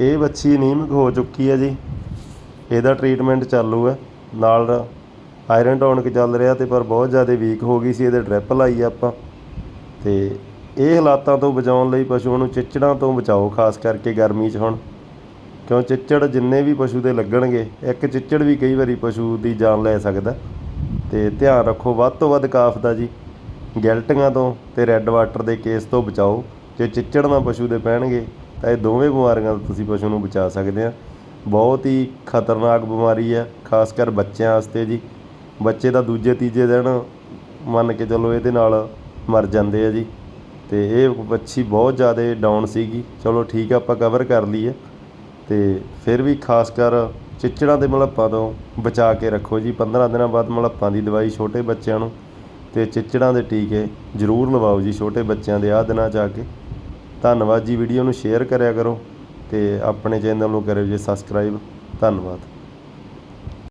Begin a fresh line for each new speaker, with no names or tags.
ਇਹ ਬੱਚੀ ਅਨੀਮਿਕ ਹੋ ਚੁੱਕੀ ਹੈ ਜੀ। ਇਹਦਾ ਟ੍ਰੀਟਮੈਂਟ ਚਾਲੂ ਹੈ। ਨਾਲ ਆਇਰਨ ਟੌਨਿਕ ਚੱਲ ਰਿਹਾ ਤੇ ਪਰ ਬਹੁਤ ਜ਼ਿਆਦਾ ਵੀਕ ਹੋ ਗਈ ਸੀ। ਇਹਦੇ ਡ੍ਰਿਪ ਲਾਈ ਆ ਆਪਾਂ। ਤੇ ਇਹ ਹਾਲਾਤਾਂ ਤੋਂ ਬਚਾਉਣ ਲਈ ਪਸ਼ੂਆਂ ਨੂੰ ਚਿੱਚੜਾਂ ਤੋਂ ਬਚਾਓ, ਖਾਸ ਕਰਕੇ ਗਰਮੀ 'ਚ ਹੁਣ। ਕਿਉਂ ਚਿੱਚੜ ਜਿੰਨੇ ਵੀ ਪਸ਼ੂ ਦੇ ਲੱਗਣਗੇ, ਇੱਕ ਚਿੱਚੜ ਵੀ ਕਈ ਵਾਰੀ ਪਸ਼ੂ ਦੀ ਜਾਨ ਲੈ ਸਕਦਾ। ਤੇ ਧਿਆਨ ਰੱਖੋ, ਵੱਧ ਤੋਂ ਵੱਧ ਕਾਫ ਦਾ ਜੀ। ਗਿਲਟੀਆਂ ਤੋਂ ਤੇ ਰੈੱਡ ਵਾਟਰ ਦੇ ਕੇਸ ਤੋਂ ਬਚਾਓ। ਜੇ ਚਿੱਚੜ ਨਾ ਪਸ਼ੂ ਦੇ ਪੈਣਗੇ ਤਾਂ ਇਹ ਦੋਵੇਂ ਬਿਮਾਰੀਆਂ ਤੋਂ ਤੁਸੀਂ ਪਸ਼ੂ ਨੂੰ ਬਚਾ ਸਕਦੇ ਆ। ਬਹੁਤ ਹੀ ਖਤਰਨਾਕ ਬਿਮਾਰੀ ਹੈ ਖਾਸ ਕਰ ਬੱਚਿਆਂ ਵਾਸਤੇ ਜੀ। ਬੱਚੇ ਤਾਂ ਦੂਜੇ ਤੀਜੇ ਦਿਨ ਮੰਨ ਕੇ ਚੱਲੋ ਇਹਦੇ ਨਾਲ ਮਰ ਜਾਂਦੇ ਆ ਜੀ। ਅਤੇ ਇਹ ਵੱਛੀ ਬਹੁਤ ਜ਼ਿਆਦਾ ਡਾਊਨ ਸੀਗੀ। ਚਲੋ ਠੀਕ ਆ, ਆਪਾਂ ਕਵਰ ਕਰ ਲਈਏ। ਅਤੇ ਫਿਰ ਵੀ ਖਾਸ ਕਰ ਚਿੱਚੜਾਂ ਦੇ ਮਲੱਪਾਂ ਤੋਂ ਬਚਾ ਕੇ ਰੱਖੋ ਜੀ। 15 ਦਿਨਾਂ ਬਾਅਦ ਮਲੱਪਾਂ ਦੀ ਦਵਾਈ ਛੋਟੇ ਬੱਚਿਆਂ ਨੂੰ ਅਤੇ ਚਿੱਚੜਾਂ ਦੇ ਟੀਕੇ ਜ਼ਰੂਰ ਲਵਾਓ ਜੀ, ਛੋਟੇ ਬੱਚਿਆਂ ਦੇ ਆਹ ਦਿਨਾਂ 'ਚ ਆ ਕੇ। ਧੰਨਵਾਦ ਜੀ ਵੀਡੀਓ ਨੂੰ ਸ਼ੇਅਰ ਕਰਿਆ ਕਰੋ ਅਤੇ ਆਪਣੇ ਚੈਨਲ ਨੂੰ ਕਰਿਓ ਜੀ ਸਬਸਕ੍ਰਾਈਬ ਧੰਨਵਾਦ।